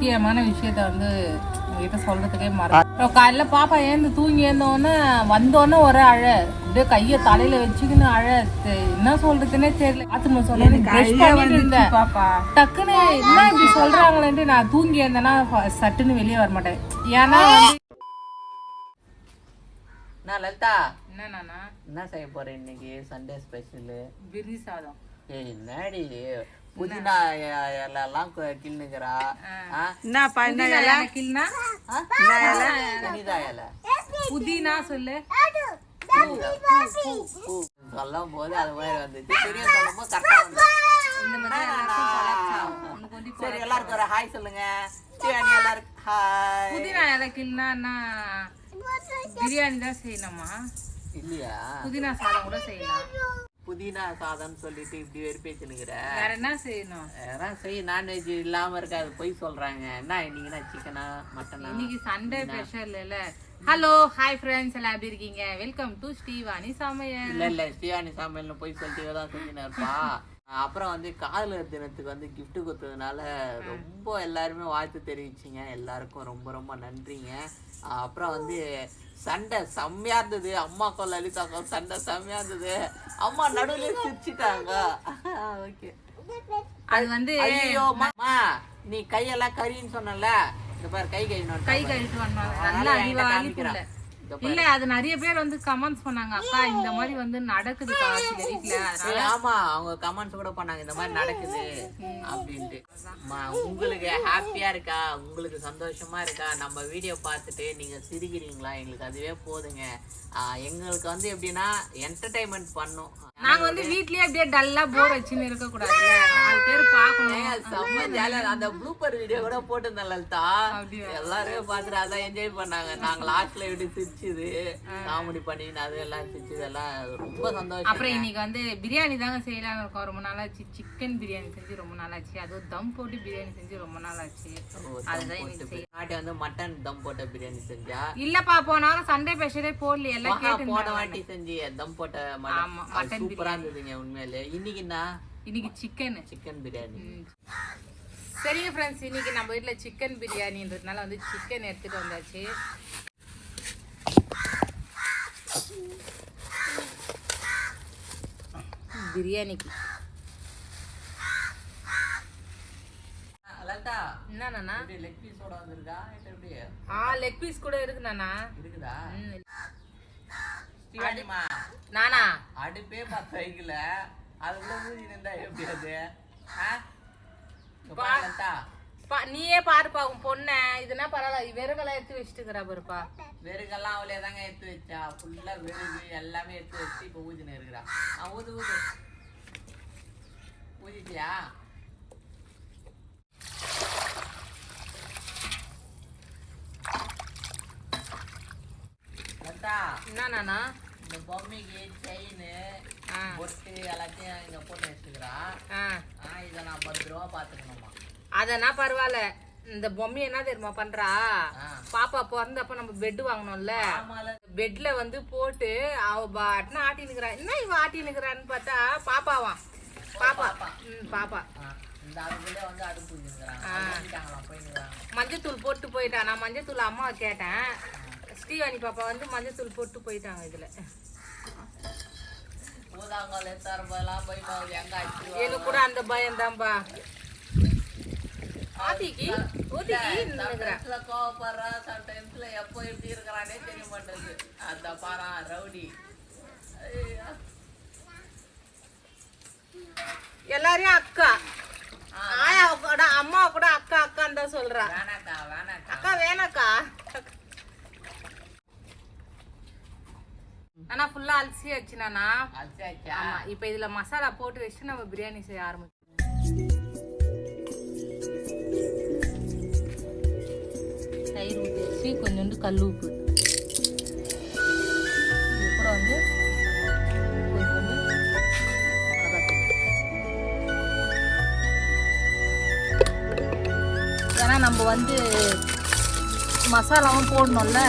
முக்கியமான விஷயத்த வந்து உங்ககிட்ட சொல்றதுக்கே மறந்து காலையில பாப்பா ஏந்து தூங்கி ஏந்தோடனே வந்தோடனே ஒரு அழ அப்படியே கைய தலையில வச்சுக்கின்னு அழ என்ன சொல்றதுன்னே தெரியல. பாத்ரூம் சொன்னேன் பாப்பா. டக்குன்னு என்ன இப்படி சொல்றாங்களேன்ட்டு நான் தூங்கி இருந்தேன்னா ஃப- சட்டுன்னு வெளியே வர மாட்டேன். ஏன்னா வந்து நான் லலிதா. என்னன்னா என்ன செய்ய போற இன்னைக்கு? சண்டே ஸ்பெஷலு பிரி சாதம். ஏய் என்னடி புதினா எல்லாம் கிள்னுக்கிறா ஆ? என்னப்பா என்ன புதினா இலை? கிள்னா ஆ? புதிதா இலை? புதினா சொல்லு. சொல்லும் போது அது மாதிரி வந்துச்சு. பெரிய சொல்லும் போது கரெக்டா வந்து சரி எல்லாருக்கும் ஒரு ஹாய் சொல்லுங்க. சிவானி எல்லாருக்கும் ஹாய். புதினா இலை கிள்னா பிரியாணி தான் செய்யணுமா? இல்லையா? புதினா சாதம் கூட செய்யலாம். புதினா சாதம்னு சொல்லிட்டு இப்படி வெறுப்பேச்சுனுக்கிற வேற என்ன செய்யணும்? வேற செய் நான்வெஜ் இல்லாம இருக்காது பொய் சொல்றாங்க. என்ன இன்னைக்குன்னா சிக்கனா மட்டனா இன்னைக்கு சண்டே ஸ்பெஷல் இல்ல. ஹலோ ஹாய் ஃப்ரெண்ட்ஸ் எல்லாம் எப்படி இருக்கீங்க? வெல்கம் டு ஸ்ரீவாணி சமையல். இல்ல இல்ல ஸ்ரீவாணி சாமியல்னு போய் சொல்லிட்டு தான் இருப்பா. அப்புறம் வந்து காதலர் தினத்துக்கு வந்து gift கொடுத்ததுனால ரொம்ப எல்லாருமே வாழ்த்து தெரிவிச்சிங்க. எல்லாருக்கும் ரொம்ப ரொம்ப நன்றிங்க. அப்புறம் வந்து சண்டை செம்மையா இருந்தது. அம்மாக்கும் லலிதாக்கும் சண்டை செம்மையா இருந்தது. அம்மா நடுவுல சிரிச்சிட்டாங்க. ஓகே அது வந்து ஐயோ அம்மா நீ கையெல்லாம் கறின்னு சொன்னல இந்த பாரு கை கை கை வந்தாங்க. நல்லா அடிவாளி புள்ள. இல்ல அது நிறைய பேர் வந்து கமெண்ட்ஸ் பண்ணாங்க. அக்கா இந்த மாதிரி வந்து அதனால ஏய், ஆமா அவங்க கமெண்ட்ஸ் கூட பண்ணாங்க இந்த மாதிரி நடக்குது அப்படின்ட்டு. உங்களுக்கு ஹாப்பியா இருக்கா? உங்களுக்கு சந்தோஷமா இருக்கா? நம்ம வீடியோ பார்த்துட்டு நீங்க சிரிக்கிறீங்களா? எங்களுக்கு அதுவே போதுங்க. எங்களுக்கு வந்து எப்படின்னா என்டர்டைன்மெண்ட் பண்ணும். நாங்க வந்து வீட்லயே அப்படியே டல்லா போர் வச்சுன்னு இருக்க கூடாதுல்ல நாலு பேர் பாக்கணும் செம்ம ஜாலியா அந்த ப்ளூப்பர் வீடியோ கூட போட்டிருந்தேன் லலிதா. எல்லாருமே பார்த்துட்டு அதான் என்ஜாய் பண்ணாங்க. நாங்க லாஸ்ட்ல எப்படி சிரிச்சுது காமெடி பண்ணின்னு அது எல்லாம் சிரிச்சது எல்லாம் ரொம்ப சந்தோஷம். அப்புறம் இன்னைக்கு வந்து பிரியாணி தாங்க செய்யலாம்னு இருக்கோம். ரொம்ப நாளாச்சு. சிக்கன் பிரியாணி செஞ்சு ரொம்ப நாளாச்சு. அதுவும் தம் போட்டு பிரியாணி செஞ்சு ரொம்ப நாளாச்சு. அதுதான் இன்னைக்கு நாட்டி வந்து மட்டன் தம் போட்ட பிரியாணி செஞ்சா? இல்லப்பா போனாலும் சண்டே ஸ்பெஷலே போடல எல்லாம் போன வாட்டி செஞ்சு தம் போட்ட மட்டன் சூப்பரா இருந்ததுங்க உண்மையிலே. இன்னைக்கு என்ன இன்னைக்கு சிக்கன் சிக்கன் பிரியாணி சரிங்க ஃப்ரெண்ட்ஸ் இன்னைக்கு நம்ம வீட்ல சிக்கன் பிரியாணின்றதுனால வந்து சிக்கன் எடுத்துட்டு வந்தாச்சு. பிரியாணிக்கு என்னண்ணா லெக் பீஸோட வந்திருக்கா? ஆ லெக் பீஸ் கூட இருக்குண்ணா இருக்குதா? ம். ஸ்ரீவாணிமா நானா? அடுப்பே பத்து வைக்கல. அதுக்குள்ள ஊதி இருந்தா எப்படி அது? நீயே பாருப்பா உன் பொண்ண. இதுனா பரவாயில்ல வெறுகெல்லாம் எடுத்து வச்சுட்டு இருக்கிறா பாருப்பா. வெறுகெல்லாம் அவளே தாங்க எடுத்து வச்சா. ஃபுல்லா வெறுகு எல்லாமே எடுத்து வச்சு இப்ப ஊதின்னு இருக்கிறா ஊது ஊது. ஊதிட்டியா? என்னண்ணா இந்த பொம்மைக்கு செயின் பொட்டு எல்லாத்தையும் இங்க போட்டு வச்சுக்கிறா. ஆ. ஆ இதை நான் பத்திரமா பாத்துக்கணுமா அதனா பரவாயில்ல. இந்த பொம்மை என்ன தெரியுமா பண்றா. பாப்பா பிறந்தப்ப நம்ம பெட் வாங்கணும்ல. பெட்ல வந்து போட்டு அவ பாட்டுன்னு ஆட்டி நிக்கிறா. என்ன இவ ஆட்டி நிக்கிறான்னு பார்த்தா பாப்பாவாம் பாப்பா. ம் பாப்பா. போயிடுறாங்க மஞ்சத்தூள் போட்டு போயிட்டா. நான் மஞ்சத்தூள் அம்மாவை கேட்டேன். ஸ்ரீவாணி பாப்பா வந்து மஞ்சத்தூள் போட்டு போயிட்டாங்க இதுல. எனக்கு கூட அந்த பயம் தான்பா நின்னுக்கிறேன் சம்டைம்ஸ்ல கோவப்படுறா சம்டைம்ஸ்ல எப்போ எப்படி இருக்கிறானே தெரிய மாட்டேங்குது அந்த பாரா ரவுடி. எல்லாரையும் அக்கா. ஆயா கூட அம்மா கூட அக்கா அக்கான்னு தான் சொல்றா. வேணாக்கா வேணாக்கா. அக்கா வேணாக்கா. ஆனா ஃபுல்லா அலசி அச்சாச்சா ஆமா இப்ப இதுல மசாலா போட்டு வச்சுட்டு நம்ம பிரியாணி செய்ய ஆரம்பிச்சோம் தயிர் ஊற்றி வச்சு கொஞ்சோண்டு கல் உப்பு. கூட வந்து. ஏன்னா நம்ம வந்து மசாலாவும் போடணும்ல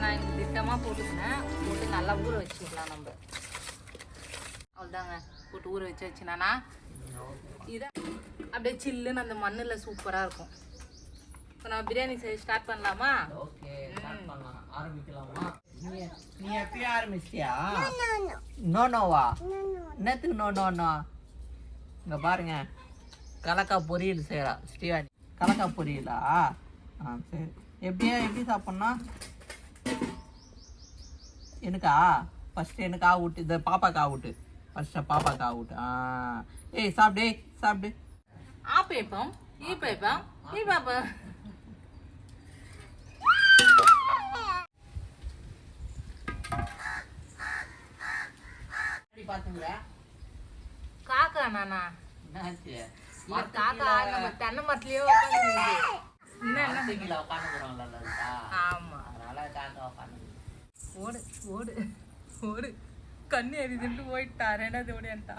நான் இங்கே திட்டமாக போட்டுக்கினேன். போட்டு நல்லா ஊற வச்சுக்கலாம் நம்ம. அவ்வளோதாங்க போட்டு ஊற வச்சு வச்சுனானா இதான் அப்படியே சில்லுன்னு அந்த மண்ணில் சூப்பராக இருக்கும். இப்போ நம்ம பிரியாணி செய்ய ஸ்டார்ட் பண்ணலாமா? ஓகே ஸ்டார்ட் பண்ணலாம். ஆரம்பிக்கலாமா? நீ நீ எப்பயே ஆரம்பிச்சிட்டியா? நோ நோவா என்னத்துக்கு நோ நோ நோ இங்க பாருங்க. கலக்கா பொரியல் செய்யறா ஸ்ரீவாணி. கலக்கா பொரியலா? ஆ சரி. எப்படியா எப்படி சாப்பிட்ணும்? எனக்கா? ஃபர்ஸ்ட் எனக்கு ஆ விட்டு இந்த பாப்பாக்கு ஆ விட்டு ஃபர்ஸ்ட் பாப்பாக்கு ஆ விட்டு ஆ. ஏய் சாப்பிடு சாப்பிடு ஆ பேப்பம் ஈ பேப்பம் ஈ பாப்பம் பாத்துங்களா? காக்கா நானா? காக்கா நம்ம தென்னை மரத்துலயே உட்காந்து என்ன என்ன ஆமா. காக்கா உட்காந்து ஓடு ஓடு ஓடு. கண்ணு எரிதுன்ட்டு போயிட்டா ரெண்டாவது ஓடியான்ட்டா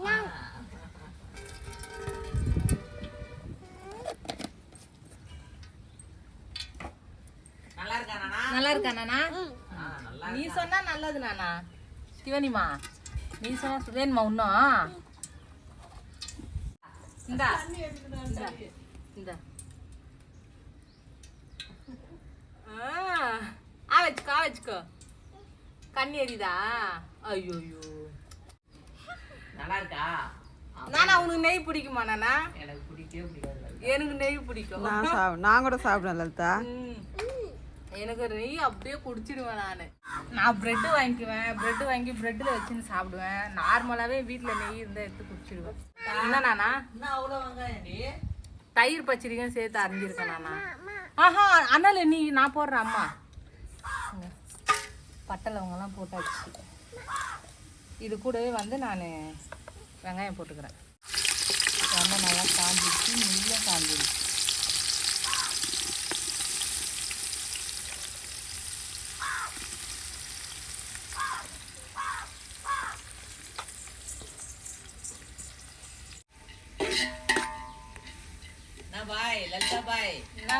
மணல் நீ சொன்னா நல்லது நானா? சிவனிமா நீ சொன்னா சுவேன்மா இன்னும் இந்தா ஆ வச்சுக்கோ ஆ வச்சுக்கோ. கண்ணி எரியுதா? ஐயோ நல்லா இருக்கா நானா உனக்கு நெய் பிடிக்குமா நானா? எனக்கு பிடிக்கவே பிடிக்காது லலிதா. எனக்கு நெய் பிடிக்கும். நான் கூட சாப்பிடுவேன் லலிதா. எனக்கு நெய் அப்படியே குடிச்சிடுவேன் நான். நான் பிரெட்டு வாங்கிக்குவேன். பிரெட்டு வாங்கி பிரெட்டில் வச்சுன்னு சாப்பிடுவேன். நார்மலாகவே வீட்டில் நெய் இருந்தால் எடுத்து குடிச்சிடுவேன். என்ன நானா? என்ன அவ்வளோ வெங்காயம் தயிர் பச்சடிக்கும் சேர்த்து அரைஞ்சிருக்கேன் நானா. ஆஹா அண்ணால நீ நான் போடுறேன் அம்மா. பட்டை லவங்கெல்லாம் போட்டாச்சு. இது கூடவே வந்து நான் வெங்காயம் போட்டுக்கிறேன். வெங்காயம் நல்லா காஞ்சிடுச்சு நெய்யாக காஞ்சிடுச்சு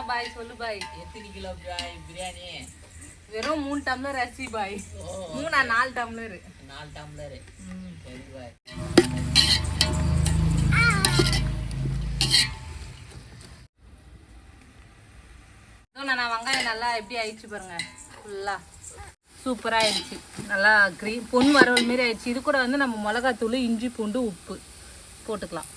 பாய் சொல்லு பாய். எத்தனை கிலோ பாய் பிரியாணி? வெறும் மூணு டம்ளர் அரிசி பாய். மூணா நாலு டம்ளர். நாலு டம்ளரு. சரி பாய். நான் வெங்காயம் நல்லா எப்படி ஆயிடுச்சு பாருங்க. ஃபுல்லாக சூப்பராக ஆயிடுச்சு. நல்லா க்ரீன் பொன் வரவல் மாரி ஆயிடுச்சு. இது கூட வந்து நம்ம மிளகாத்தூள் இஞ்சி பூண்டு உப்பு போட்டுக்கலாம்.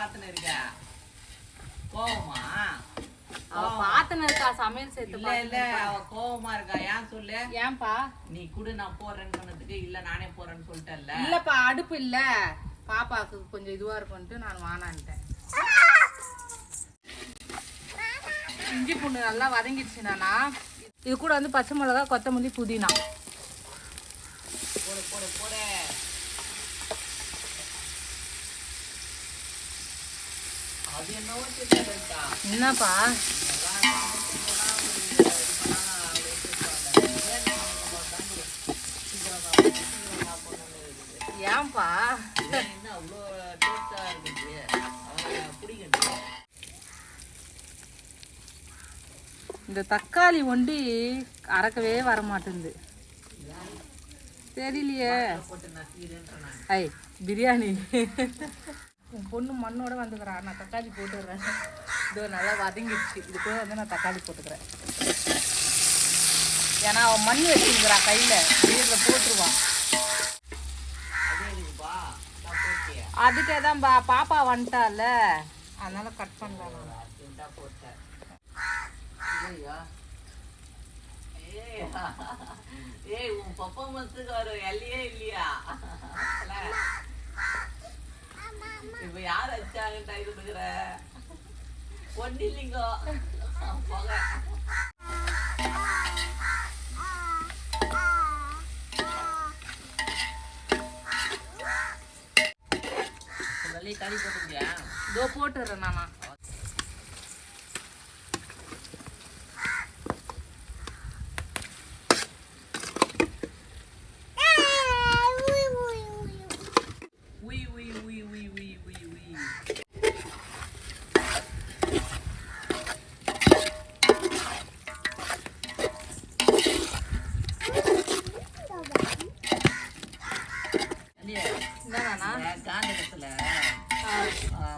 பார்த்துன்னு இருக்க கோவமா? அவ இருக்கா சமையல் சேர்த்து இல்ல இல்ல அவ கோவமா இருக்கா? ஏன் சொல்லு? ஏன்பா? நீ குடு நான் போறேன்னு சொன்னதுக்கு. இல்ல நானே போறேன்னு சொல்லிட்டேன்ல. இல்லப்பா அடுப்பு இல்ல. பாப்பாக்கு கொஞ்சம் இதுவா இருக்கும்ட்டு நான் வானான்ட்டேன். இஞ்சி பூண்டு நல்லா வதங்கிடுச்சு நானா. இது கூட வந்து பச்சை மிளகா கொத்தமல்லி புதினா. போடு போடு போடு அது என்னவோ தெரியலக்கா என்னப்பா? ஏன்பா? இந்த தக்காளி ஒண்டி அறக்கவே வரமாட்டேங்குது. தெரியலையே. ஐ பிரியாணி. உன் பொண்ணு மண்ணோட வந்துக்கிறா. நான் தக்காளி போட்டுடுறேன். இதோ நல்லா வதங்கிடுச்சு. இது கூட வந்து நான் தக்காளி போட்டுக்கிறேன். ஏன்னா அவன் மண் வச்சுருக்கிறா கையில். வீட்டில் போட்டுருவான். இருக்குப்பா அதுக்கே தான் பா பாப்பா வந்துட்டால. அதனால கட் பண்ணலாம் நான். போட்டேன் ஐயா ஏய். ஏய் உன் பர்ஃபார்மன்ஸுக்கு வரும். எல்லையே இல்லையா? இப்ப யார் வச்சாங்கன்னு இது இருக்கிற ஒன்னு இல்லைங்கோ போக கறி போட்டுக்கியா இதோ போட்டுறேன் நானா உய் உய் உய் உய் உய் உய் உய் இல்லையா என்னண்ணா இந்த காந்தகத்துல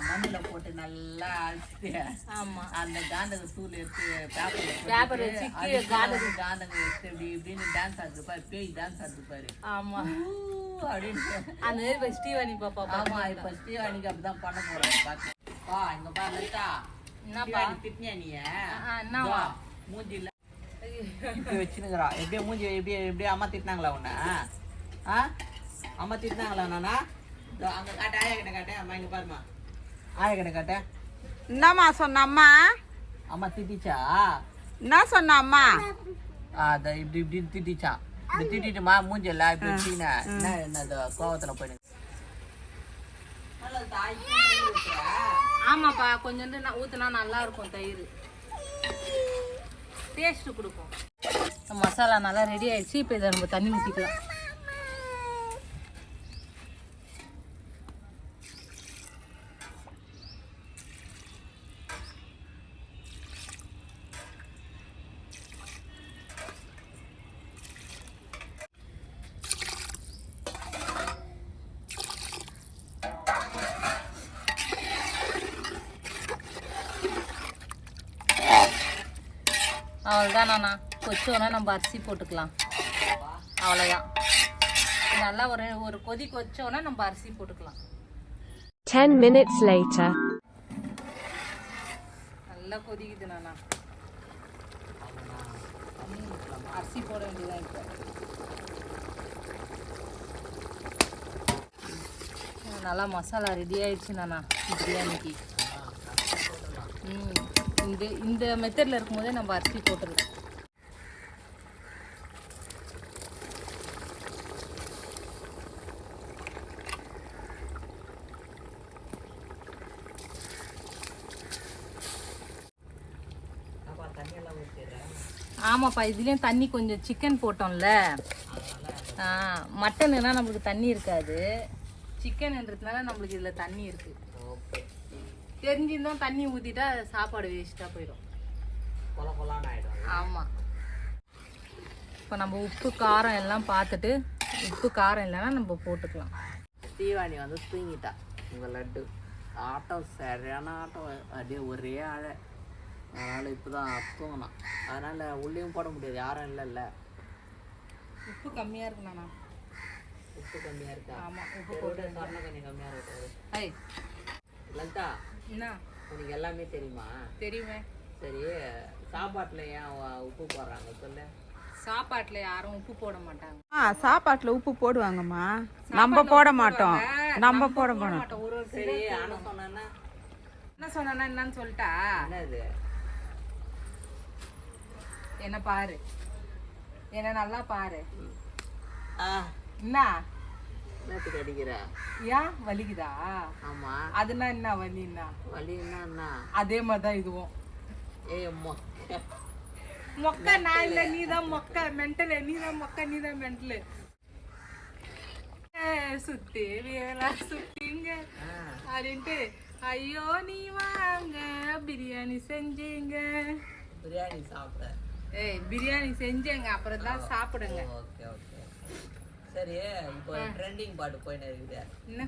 மண்ணுல போட்டு நல்லா அழைச்சிட்டு ஆமா அந்த காந்தக தூள் எடுத்து பேப்பர் வச்சு காந்தகம் காந்தகம் எடுத்து இப்படி இப்படின்னு டான்ஸ் ஆடுது பாரு பேய் டான்ஸ் ஆடுது பாரு. ஆமா. அப்படின்னு. அந்த மாதிரி இப்ப ஸ்டீவனி பாப்பா ஆமா இப்ப ஸ்ரீவாணிக்கு அப்படிதான் பண்ண பாத்து. வா இங்க பாரு லலிதா என்னப்பா? ஸ்ரீவாணி திட்டினியா நீ? என்னவா? மூஞ்சில. இப்படி வச்சுனுக்குறா. எப்படியே மூஞ்சி எப்படியே எப்படியே அம்மா திட்டினாங்களா உன்ன? ஆ? அம்மா திட்டினாங்களா நானா? அங்க காட்டு ஆயா கிட்ட காட்டு. அம்மா இங்க பாருமா ஆயா கிட்ட காட்டு. என்னம்மா சொன்ன அம்மா திட்டிச்சா? என்ன சொன்ன அம்மா ஆ, அத இப்படி இப்படி திட்டிச்சா? இப்படி திட்டிட்டுமா மூஞ்சி எல்லாம் இப்படி வச்சுக்கின என்ன என்ன இந்த கோவத்துல போயிடு ஆமாப்பா கொஞ்சோண்டு நான் ஊத்துனா நல்லா இருக்கும் தயிர். டேஸ்ட் கொடுக்கும் மசாலா நல்லா ரெடி ஆயிடுச்சு. இப்போ இதை நம்ம தண்ணி ஊற்றிக்கலாம் அவ்வளோதான் நானா கொச்சோன்னா நம்ம அரிசி போட்டுக்கலாம். அவ்வளோதான் நல்லா ஒரு ஒரு கொதி கொச்சோன்னா நம்ம அரிசி போட்டுக்கலாம். 10 minutes later. நல்லா கொதிக்குது நானா. அரிசி போட வேண்டியதான் இப்போ. நல்லா மசாலா ரெடி ஆயிடுச்சு நானா பிரியாணிக்கு. ம் இந்த இந்த மெத்தடில் இருக்கும்போதே நம்ம அரிசி போட்டுடலாம். ஆமாப்பா இதுலேயும் தண்ணி கொஞ்சம் சிக்கன் போட்டோம்ல. ஆ மட்டனுனா நம்மளுக்கு தண்ணி இருக்காது. சிக்கன்ன்றதுனால நம்மளுக்கு இதில் தண்ணி இருக்குது ஓகே. தெரிஞ்சிருந்தோம் தண்ணி ஊற்றிட்டா சாப்பாடு வேஸ்ட்டாக போயிடும். ஆமாம் இப்போ நம்ம உப்பு காரம் எல்லாம் பார்த்துட்டு உப்பு காரம் இல்லைன்னா நம்ம போட்டுக்கலாம். தீவாணி வந்து தூங்கிட்டா. உங்க லட்டு. ஆட்டம் சரியான ஆட்டம். அப்படியே ஒரே அழை அதனால இப்போதான் தூங்கினான் அதனால உள்ளேயும் போட முடியாது யாரும் இல்லைல்ல உப்பு கம்மியாக இருக்குண்ணா உப்பு கம்மியா இருக்கா? ஆமாம் உப்பு விடு, சொர்ண கொஞ்சம் கம்மியா இருக்கு ஐ லலிதா என்ன? உனக்கு எல்லாமே தெரியுமா? தெரியுமே. சரி சாப்பாட்டுல ஏன் உப்பு போடுறாங்க? சொல்லு. சாப்பாட்டில் யாரும் உப்பு போட மாட்டாங்க. ஆ சாப்பாட்டுல உப்பு போடுவாங்கம்மா. நம்ம போட மாட்டோம். நம்ம போட மாட்டோம். மாட்டோம். ஒரு ஒரு சரி ஆனா சொன்னா என்ன சொன்னா என்னன்னு சொல்லிட்டா? என்னது? என்ன பாரு? என்ன நல்லா பாரு. என்ன? அடிக்கிற? ஏன்? வலிக்குதா? ஆமா. அதுனா என்ன? வலின்னா? வலி என்ன? அதே மாதிரி தான் இதுவும். ஏய் அம்மா மொக்க நான் இல்ல நீ தான் மொக்க. மென்டல் நீ தான் மொக்க நீ தான் மென்டல் சுத்தி வேலா சுத்திங்க அப்படின்ட்டு ஐயோ நீ வாங்க பிரியாணி செஞ்சீங்க. பிரியாணி சாப்பிட. ஏய் பிரியாணி செஞ்சேங்க அப்புறம் தான் சாப்பிடுங்க. Okay okay. சரி இப்போ ட்ரெண்டிங் பாட்டு போயின்னு இருக்குது.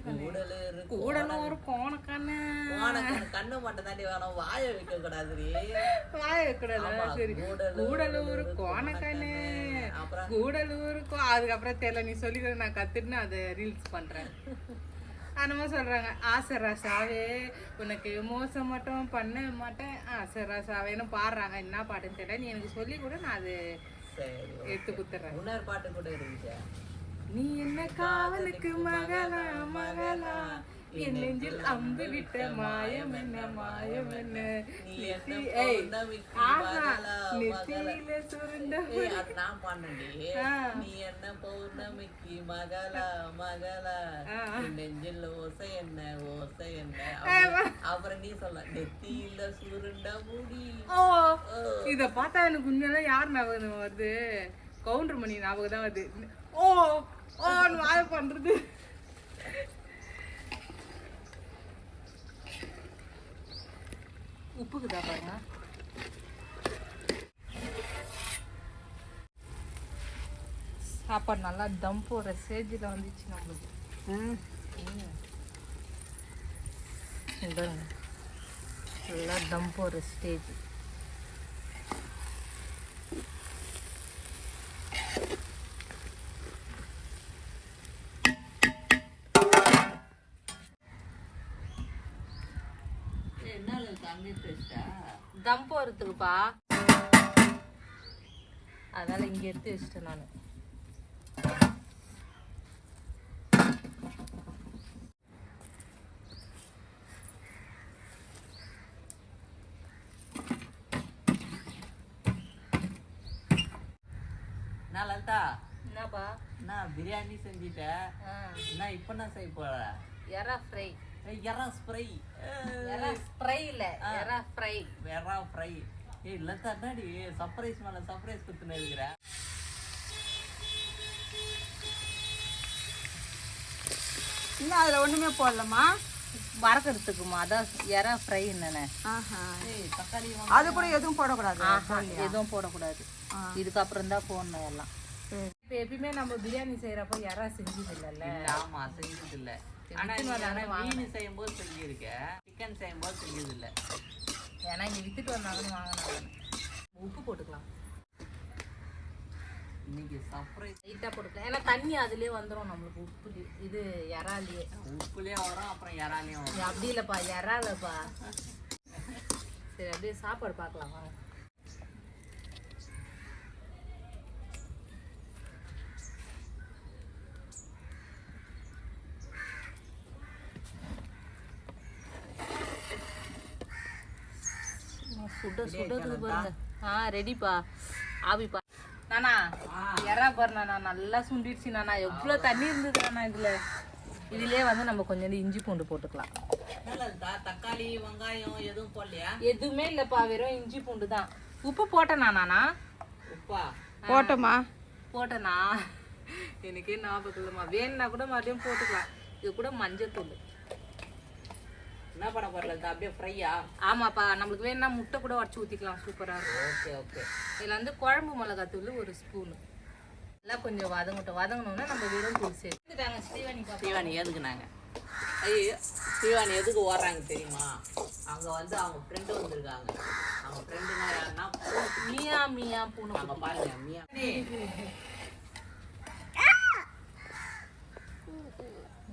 கூடலு இருக்கு கூடலும் ஒரு கோணக்கண்ணு. உனக்கு கண்ணு மட்டும் தாண்டி வேணும் வாயை வைக்க கூடாதுடி. வாய வைக்கூடாதா சரி. கூடலூர் கோணக்கண்ணு. அப்புறம்? கூடலூர் கோ- அதுக்கப்புறம் தெரியல நீ சொல்லி நான் கத்துட்டு அதை ரீல்ஸ் பண்றேன். என்னமோ சொல்றாங்க ஆசை ராசாவே உனக்கு மோசம் மட்டும் பண்ண மாட்டேன் ஆசை ராசாவேன்னு பாடுறாங்க. என்ன பாட்டுன்னு தெரியல. நீ எனக்கு சொல்லி கூட நான் அது எடுத்து குத்துறேன். இன்னொரு பாட்டு கூட இருந்துச்சு. நீ என்ன காவலுக்கு மகளா மகளா என் நெஞ்சில் அம்பு விட்ட மாயம் என்ன மாயம் என்ன நெத்தியில சுருண்ட நான். ஆ. நீ என்ன பௌர்ணமிக்கு மகளா மகளா நெஞ்சில் ஓசை என்ன ஓசை என்ன அப்புறம் நீ சொல்ல நெத்தியில சுருண்ட முடி ஓ இத பார்த்தா எனக்கு உண்மையில யார் ஞாபகம் வருது கவுண்டர் மணி ஞாபகம் தான் வருது ஓ ஓ பண்றது உப்புக்குதா பாருங்க. சாப்பாடு நல்லா தம் போடுற ஸ்டேஜில் வந்துச்சு நம்மளுக்கு. நல்லா தம் போடுற ஸ்டேஜ் ஏய், என்ன தண்ணி பேசிட்டா தம் போடுறதுக்குப்பா அதனால இங்க எடுத்து வச்சிட்டேன் நான். நான் லலிதா? என்னப்பா? நான் பிரியாணி செஞ்சுட்டேன் என்ன இப்ப நான் செய்ய போற? எறா ஃப்ரை. எறா ஸ்ப்ரை எறா ஃப்ரை இல்ல எறா ஃப்ரை. எறா ஃப்ரை. ஏய் லலிதா என்னடி சர்ப்ரைஸ் மேல சர்ப்ரைஸ் குத்துன்னு இருக்கிற இன்னும் அதுல ஒண்ணுமே போடலமா வறக்கிறதுக்குமா? அதான் எறா ஃப்ரை தக்காளி அது கூட எதுவும் போடக்கூடாது. எதுவும் போடக்கூடாது. இதுக்கப்புறம் தான் போடணும் எல்லாம். இப்போ எப்பயுமே நம்ம பிரியாணி செய்யறப்ப யாரா செஞ்சது இல்லைல்ல இல்ல, ஆமா செஞ்சது இல்ல ஆனா நீ ஆனா மீன் செய்யும் போது செஞ்சிருக்க. சிக்கன் செய்யும் போது செஞ்சது இல்ல ஏன்னா இங்க வித்துட்டு வந்தாங்கன்னு வாங்கினாங்க உப்பு போட்டுக்கலாம். இன்னைக்கு சர்ப்ரைஸ் லைட்டாக போட்டுக்கலாம். ஏன்னா தண்ணி அதுலயே வந்துடும் நம்மளுக்கு உப்பு. இது இறாலியே உப்புலயும் வரும் அப்புறம் இறாலையும் வரும். அப்படி இல்லைப்பா இறாலப்பா சரி அப்படியே சாப்பாடு பார்க்கலாம் வாங்க. சுட சுடதுக்கு பாருங்க. ஆ ரெடிப்பா ஆவிப்பா நானா? எறா பாரு நானா நல்லா சுண்டிடுச்சு நானா. எவ்வளோ தண்ணி இருந்தது நானா இதுல? இதுலயே வந்து நம்ம கொஞ்சம் இஞ்சி பூண்டு போட்டுக்கலாம். தக்காளி வெங்காயம் எதுவும் போடலையா? எதுவுமே இல்லப்பா வெறும் இஞ்சி பூண்டு தான். உப்பு போட்டேனா நானா? உப்பா? போட்டோமா? போட்டேனா? எனக்கே ஞாபகம் இல்லைம்மா. வேணும்னா கூட மறுபடியும் போட்டுக்கலாம். இது கூட மஞ்சத்தூள். என்ன பண்ண போறல அப்படியே ஃப்ரையா ஆமாப்பா நம்மளுக்கு வேணும்னா முட்டை கூட உடச்சி ஊற்றிக்கலாம் சூப்பராக இருக்கும். ஓகே ஓகே இதில் வந்து குழம்பு மிளகாத்தூள் ஒரு ஸ்பூனு எல்லாம் கொஞ்சம் வதங்கட்டும். வதங்கணும்னா நம்ம வெறும் தூள் சேர்த்துட்டாங்க ஸ்ரீவாணி ஸ்ரீவாணி எதுக்கு நாங்க ஐயோ ஸ்ரீவாணி எதுக்கு ஓடுறாங்க தெரியுமா? அங்க வந்து அவங்க ஃப்ரெண்டு வந்திருக்காங்க. அவங்க ஃப்ரெண்டுனா யாருன்னா மியா மியா பூனை அங்க பாருங்க மியா.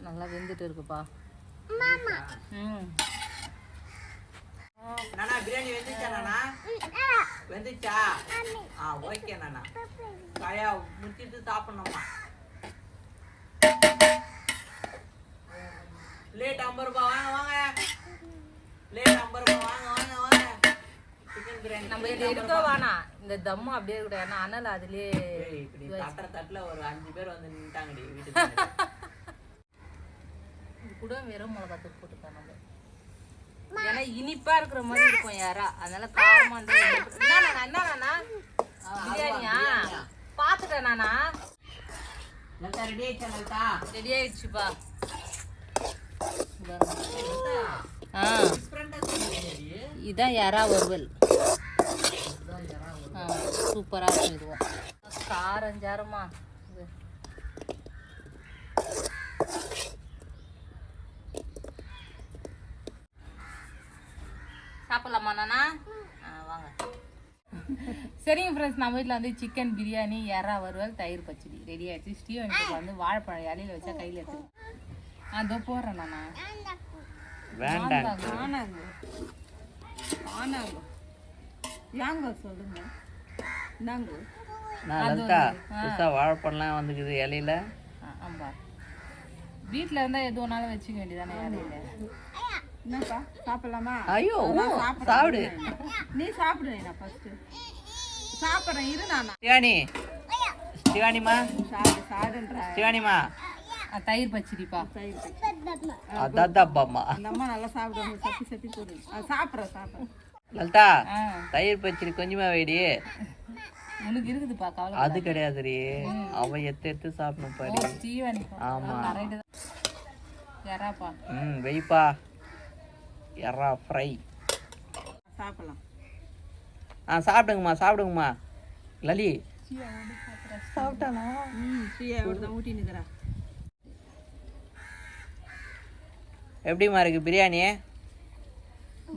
நல்லா வெந்துட்டு இருக்குப்பா. ம் நானா பிரியாணி வெந்துச்சா நானா? வெந்துச்சா? ஆ ஓகே நானா. காயா முட்டிட்டு சாப்பிடணுமா? லேட் ஐம்பது ரூபாய் வாங்க வாங்க. லேட் ஐம்பது ரூபாய் வாங்க வாங்க வாங்க. சிக்கன் பிரியாணி நம்ம இதை எடுக்க வேணாம் இந்த தம்மு அப்படியே இருக்கட்டும். ஏன்னா அனல் அதுலயே தட்டுற தட்டுல ஒரு அஞ்சு பேர் வந்து நின்ட்டாங்கடி வீட்டுக்கு கூட வெறும் மிளகாத்தூள் போட்டுக்கலாம் நம்ம. ஏன்னா இனிப்பா இருக்கிற மாதிரி இருக்கும் யாரா? அதனால காரமா இருந்தா என்ன என்ன பிரியாணியா? பாத்துட்டேன் நானா. ரெடி ஆயிடுச்சா ரெடி ஆயிடுச்சுப்பா. இதான் யாரா வறுவல்? ஆ சூப்பரா இருக்கும் இதுவும். காரம் ஜாரமா. இது. சாப்பிடலாமா நானா? வாங்க. சரிங்க ஃப்ரெண்ட்ஸ் நம்ம வீட்டில் வந்து சிக்கன் பிரியாணி எறா வறுவல் தயிர் பச்சடி ரெடி ஆயிடுச்சு. ஸ்ரீவனுக்கு வந்து வாழைப்பழம் இலையில வச்சா கையில் எடுத்து அதோ போடுறேன் நானா. வேண்டாம். ஆனாங்க ஆனாங்க யாங்க சொல்லுங்க. நாங்க நான் வாழைப்பழம்லாம் வந்துக்குது இலையில. ஆ, ஆமா. வீட்ல இருந்தா எது வேணாலும் வச்சுக்க வேண்டியதானே இடையில என்னப்பா சாப்பிடலாமா? ஐயோ சாப்பிடு நீ சாப்பிடு நான் ஃபர்ஸ்ட் சாப்பிட்றேன் இரு நான். சிவானி. சிவானிமா சாப்பிடு சாப்பிடுன்ற. சிவானிமா தயிர் பச்சடிப்பா. அதாதாப்பாம்மா அந்த அம்மா நல்லா சாப்பிடுவாங்க. சப்பி சப்பி போடு. அது சாப்பிட்றேன் சாப்பிட்றேன் லலிதா தயிர் பச்சடி கொஞ்சமா வைடி. உனக்கு இருக்குதுப்பா கவலை அது கிடையாதுரி அவ எத்து எடுத்து சாப்பிடணும் பாடி ஜீவன் ஆமா. ம் வெய்ப்பா. எறா ஃப்ரை சாப்பிடலாம். ஆ சாப்பிடுங்கம்மா சாப்பிடுங்கம்மா. லலி. நிற்கிறேன் எப்படிம்மா இருக்கு பிரியாணி?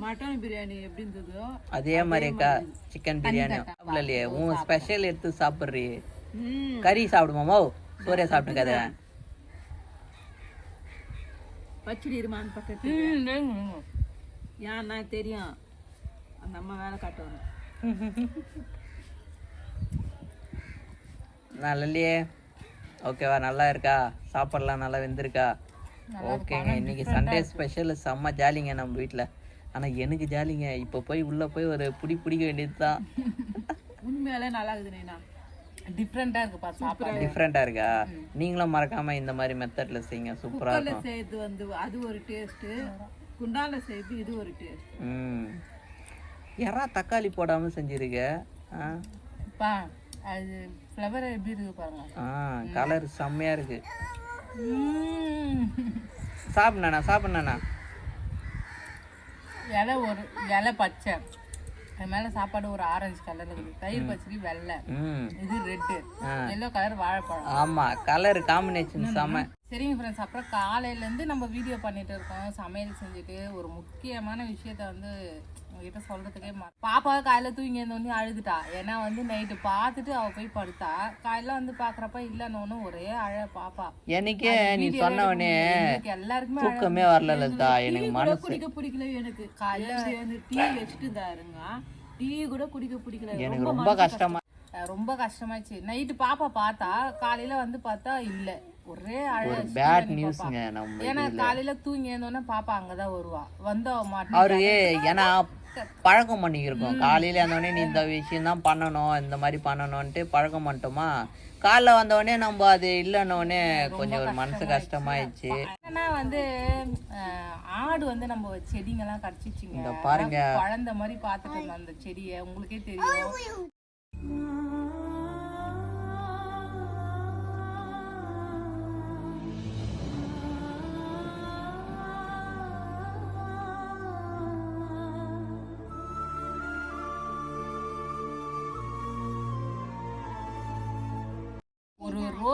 மட்டன் பிரியாணி எப்படி இருந்ததோ அதே மாதிரிக்கா சிக்கன் பிரியாணி. இல்லையே உன் ஸ்பெஷல் எடுத்து சாப்பிட்றி கறி சாப்பிடுமாமோ சூரிய சாப்பிட்டுக்காத பச்சடி இருமான்னு பக்கத்து. ஏன்னா தெரியும். அந்த அம்மா வேலை காட்டுவாங்க. நான் லல்லியே. ஓகேவா நல்லா இருக்கா? சாப்பாடுலாம் நல்லா வெந்திருக்கா? ஓகேங்க இன்னைக்கு சண்டே ஸ்பெஷல் செம்ம ஜாலிங்க நம்ம வீட்டில் ஆனால் எனக்கு ஜாலிங்க இப்போ போய் உள்ளே போய் ஒரு புடி பிடிக்க வேண்டியது தான் உண்மையாலே நல்லா இருக்குது நைனா டிஃப்ரெண்டா இருக்குப்பா சாப்பாடு. டிஃப்ரெண்ட்டாக இருக்கா? நீங்களும் மறக்காமல் இந்த மாதிரி மெத்தடில் செய்யுங்க. சூப்பராக இருக்கும். வந்து அது ஒரு டேஸ்ட்டு குண்டால செய்யறது இது ஒரு டேஸ்ட் யாரா தக்காளி போடாமல் செஞ்சிருக்க? பா அது ஃப்ளவர் எப்படி இருக்கு பாருங்க. ஆ கலர் செம்மையாக இருக்கு. சாப்பிட்ணா சாப்பிட்ணா இலை ஒரு இலை பச்சை. அது மேல சாப்பாடு ஒரு ஆரஞ்சு கலர் இருக்குது தயிர் பச்சடி வெள்ளை. இது ரெட்டு எல்லோ கலர் வாழைப்பழம். ஆமாம் கலர் காம்பினேஷன் செம்ம. சரிங்க ஃப்ரெண்ட்ஸ் அப்புறம் காலையிலேருந்து நம்ம வீடியோ பண்ணிட்டு இருக்கோம். சமையல் செஞ்சுட்டு ஒரு முக்கியமான விஷயத்த வந்து உங்ககிட்ட சொல்றதுக்கே மா பாப்பா காலையில தூங்கி இருந்தோடனே அழுதுட்டா. ஏன்னா வந்து நைட்டு பார்த்துட்டு அவ போய் படுத்தா. காலையில வந்து பாக்குறப்ப இல்லைன்னு ஒரே அழ பாப்பா. எனக்கே நீ சொன்ன உடனே எங்களுக்கு எல்லாருக்குமே தூக்கமே வரல எனக்கு மனசு குடிக்க பிடிக்கல எனக்கு. காலையில் டீ வச்சுட்டு தாருங்க டீ கூட குடிக்க பிடிக்கல. எனக்கு ரொம்ப கஷ்டமா ரொம்ப கஷ்டமாச்சு நைட்டு பாப்பா பார்த்தா காலையில வந்து பார்த்தா இல்ல. ஒரே பேட் நியூஸ்ங்க நம்ம ஏன்னா காலையில தூங்கி இருந்தோன்னே பாப்பா அங்கதான் வருவா. வந்து அவ மாட்டா அவரு ஏன்னா பழக்கம் பண்ணிக்கிருக்கோம். காலையில இருந்தோடனே நீ இந்த விஷயம் தான் பண்ணணும் இந்த மாதிரி பண்ணணும்ன்ட்டு பழக்கம் பண்ணிட்டோமா? காலைல வந்தோடனே நம்ம அது இல்லைன்னொடனே கொஞ்சம் ஒரு மனசு கஷ்டமாயிடுச்சு. ஏன்னா வந்து ஆடு வந்து நம்ம செடிங்கெல்லாம் கடிச்சிச்சுங்க. இந்த பாருங்க. குழந்தை மாதிரி பார்த்துட்டு இருந்தோம் அந்த செடியை உங்களுக்கே தெரியும்.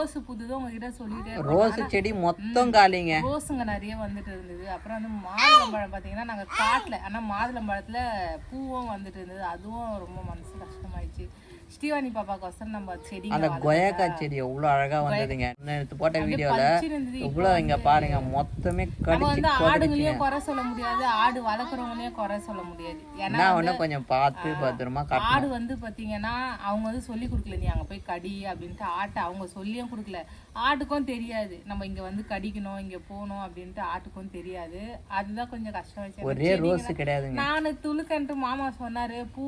ரோஸ் புதுதான் உங்ககிட்ட சொல்லிட்டே இருக்கேன். ரோஸ் செடி மொத்தம் காலிங்க. ரோஸுங்க நிறைய வந்துட்டு இருந்தது. அப்புறம் வந்து மாதுளம்பழம் பார்த்தீங்கன்னா நாங்கள் காட்டில் ஆனால் மாதுளம்பழத்தில் பூவும் வந்துட்டு இருந்தது. அதுவும் ரொம்ப மனசு கஷ்டமாயிடுச்சு. ஸ்ரீவாணி பாப்பாக்கோசரம் நம்ம செடி அந்த கொயக்கா செடி எவ்வளோ அழகா வந்ததுங்க. நேத்து போட்ட வீடியோல இருந்தது இவ்வளோ இங்க பாருங்க மொத்தமே கடிச்சு வந்து ஆடுங்களையும் குறை சொல்ல முடியாது ஆடு வளர்க்குறவங்களையும் குறை சொல்ல முடியாது. ஏன்னா ஒண்ணு கொஞ்சம் பார்த்து பத்திரமா ஆடு வந்து பாத்தீங்கன்னா அவங்க வந்து சொல்லி கொடுக்கல நீ அங்க போய் கடி அப்படின்ட்டு ஆட்டை அவங்க சொல்லியும் கொடுக்கல. ஆட்டுக்கும் தெரியாது. நம்ம இங்க வந்து கடிக்கணும் இங்க போகணும் அப்படின்ட்டு ஆட்டுக்கும் தெரியாது. அதுதான் கொஞ்சம் கஷ்டம் ஒரே ரோஸ் கிடையாதுங்க. நான் துளுக்கன்ட்டு மாமா சொன்னாரு பூ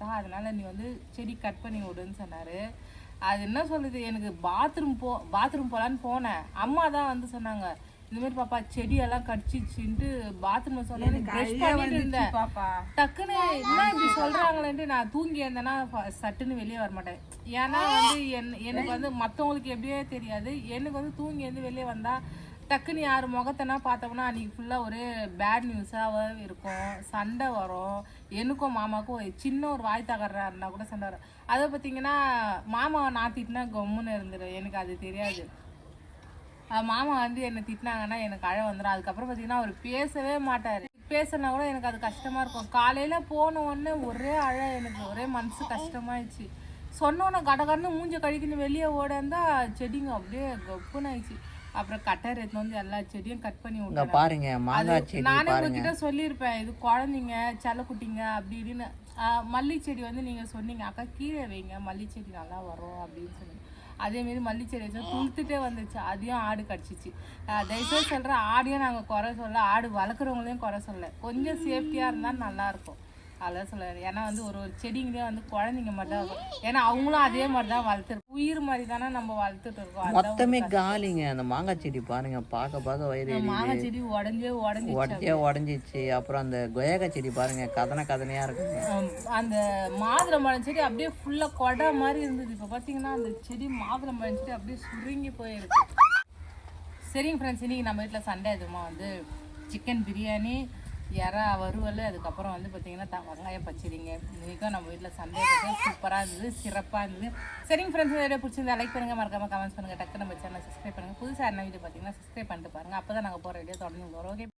தான் அதனால நீ வந்து செடி கட் பண்ணி விடுன்னு சொன்னாரு. அது என்ன சொல்லுது எனக்கு பாத்ரூம் போ பாத்ரூம் போலான்னு போனேன். அம்மா தான் வந்து சொன்னாங்க இந்த மாதிரி பாப்பா செடியெல்லாம் கடிச்சிச்சுன்ட்டு பாத்ரூம் சொன்னேன். ப்ரஷ் பண்ணிட்டு இருந்தேன். பாப்பா. டக்குன்னு என்ன இப்படி சொல்றாங்களேன்ட்டு நான் தூங்கி இருந்தேன்னா சட்டுன்னு வெளியே வர மாட்டேன். ஏன்னா வந்து என் எனக்கு வந்து மற்றவங்களுக்கு எப்படியே தெரியாது. எனக்கு வந்து தூங்கி இருந்து வெளியே வந்தா டக்குன்னு யார் முகத்தனா பார்த்தோம்னா அன்றைக்கி ஃபுல்லாக ஒரு பேட் நியூஸாக இருக்கும். சண்டை வரும். எனக்கும் மாமாவுக்கும் ஒரு சின்ன ஒரு வாய் தகர்றா இருந்தால் கூட சண்டை வரும். அதை பார்த்தீங்கன்னா மாமாவை நான் திட்டினா கம்முன்னு இருந்துடும் எனக்கு அது தெரியாது. மாமா வந்து என்னை திட்டினாங்கன்னா எனக்கு அழ வந்துடும் அதுக்கப்புறம் பார்த்தீங்கன்னா அவர் பேசவே மாட்டார். பேசினா கூட எனக்கு அது கஷ்டமாக இருக்கும். காலையில் போன உடனே ஒரே அழ எனக்கு ஒரே மனசு கஷ்டமாயிடுச்சு. சொன்னோன்னே கடகடன்னு மூஞ்ச கழிக்கணும் வெளியே ஓட இருந்தால் செடிங்க அப்படியே கப்புன்னு ஆயிடுச்சு. அப்புறம் கட்டர் எடுத்துன்னு வந்து எல்லா செடியும் கட் பண்ணி இங்க பாருங்க மாங்காய் செடி நானே உங்ககிட்ட சொல்லியிருப்பேன் இது குழந்தைங்க செல்லக்குட்டிங்க அப்படி இப்படின்னு. மல்லி செடி வந்து நீங்க சொன்னீங்க அக்கா கீழே வைங்க மல்லி செடி நல்லா வரும் அப்படின்னு சொன்னீங்க. அதேமாரி மல்லி செடி வச்சோம் துளுத்துட்டே வந்துச்சு அதையும் ஆடு கடிச்சிச்சு. தயவுசெய்து சொல்கிறேன் ஆடையும் நாங்கள் குறை சொல்ல ஆடு வளர்க்குறவங்களையும் குறை சொல்ல கொஞ்சம் சேஃப்டியாக இருந்தால் நல்லாயிருக்கும் அதான் சொல்ல ஏன்னா வந்து ஒரு ஒரு செடிங்களே வந்து குழந்தைங்க மட்டும் தான் இருக்கும். ஏன்னா அவங்களும் அதே மாதிரி தான் வளர்த்துருக்கோம் உயிர் மாதிரி தானே நம்ம வளர்த்துட்டு இருக்கோம். மொத்தமே காலிங்க. அந்த மாங்காய் செடி பாருங்க. பார்க்க பார்க்க வயிறு. மாங்காய் செடி உடஞ்சே உடஞ்சி உடச்சே உடஞ்சிச்சு. அப்புறம் அந்த கொயகா செடி பாருங்க. கதனை கதனையா இருக்குங்க. ஆம், அந்த மாதுளம்பழம் செடி அப்படியே ஃபுல்லாக கொடை மாதிரி இருந்தது. இப்போ பார்த்தீங்கன்னா அந்த செடி மாதுளம்பழம் செடி அப்படியே சுருங்கி போயிருக்கு. சரிங்க ஃப்ரெண்ட்ஸ் இன்னைக்கு நம்ம வீட்டில் சண்டே எதுவுமா? வந்து சிக்கன் பிரியாணி இறா வறுவல் அதுக்கப்புறம் வந்து பார்த்தீங்கன்னா த வெங்காயம் பச்சடிங்க. இன்றைக்கும் நம்ம வீட்டில் சண்டே சூப்பராக இருந்தது சிறப்பாக இருந்தது. சரிங்க ஃப்ரெண்ட்ஸ் வீடியோ பிடிச்சிருந்தா லைக் பண்ணுங்கள் மறக்காமல் கமெண்ட்ஸ் பண்ணுங்கள் டக்கு நம்ம சேனல் சப்ஸ்கிரைப் பண்ணுங்கள் புதுசாக என்ன வீடியோ பார்த்தீங்கன்னா சப்ஸ்கிரைப் பண்ணிட்டு பாருங்கள் அப்போ தான் நாங்கள் போகிற வீடியோ தொடர்ந்து வரும் ஓகே